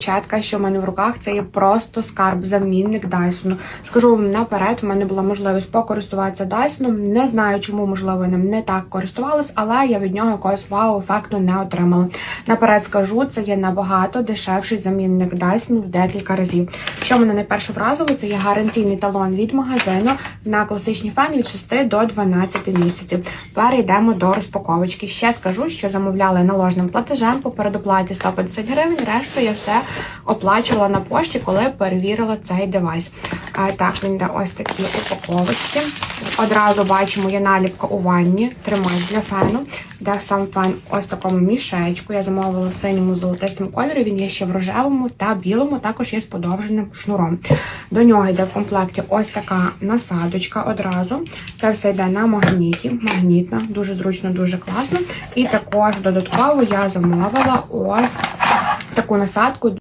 Четка, що в мене в руках, це є просто скарб, замінник Дайсону. Скажу вам наперед, у мене була можливість покористуватися Дайсоном. Не знаю, чому, можливо, ним не так користувалась, але я від нього якогось вау-ефекту не отримала. Наперед скажу, це є набагато дешевший замінник Дайсону в декілька разів. Що мене найперше вразило, це є гарантійний талон від магазину на класичні фени від 6 до 12 місяців. Перейдемо до розпаковочки. Ще скажу, що замовляли наложним платежем по передоплаті 150 гривень. Решту я все оплачувала на пошті, коли перевірила цей девайс. Так, він йде ось такі упаковочки. Одразу бачимо, є наліпка у ванні, тримач для фену, де сам фен ось такому мішечку. Я замовила в синьому золотистому кольорі. Він є ще в рожевому та білому, також є з подовженим шнуром. До нього йде в комплекті ось така насадочка одразу. Це все йде на магніті, магнітна, дуже зручно, дуже класно. І також додатково я замовила ось таку насадку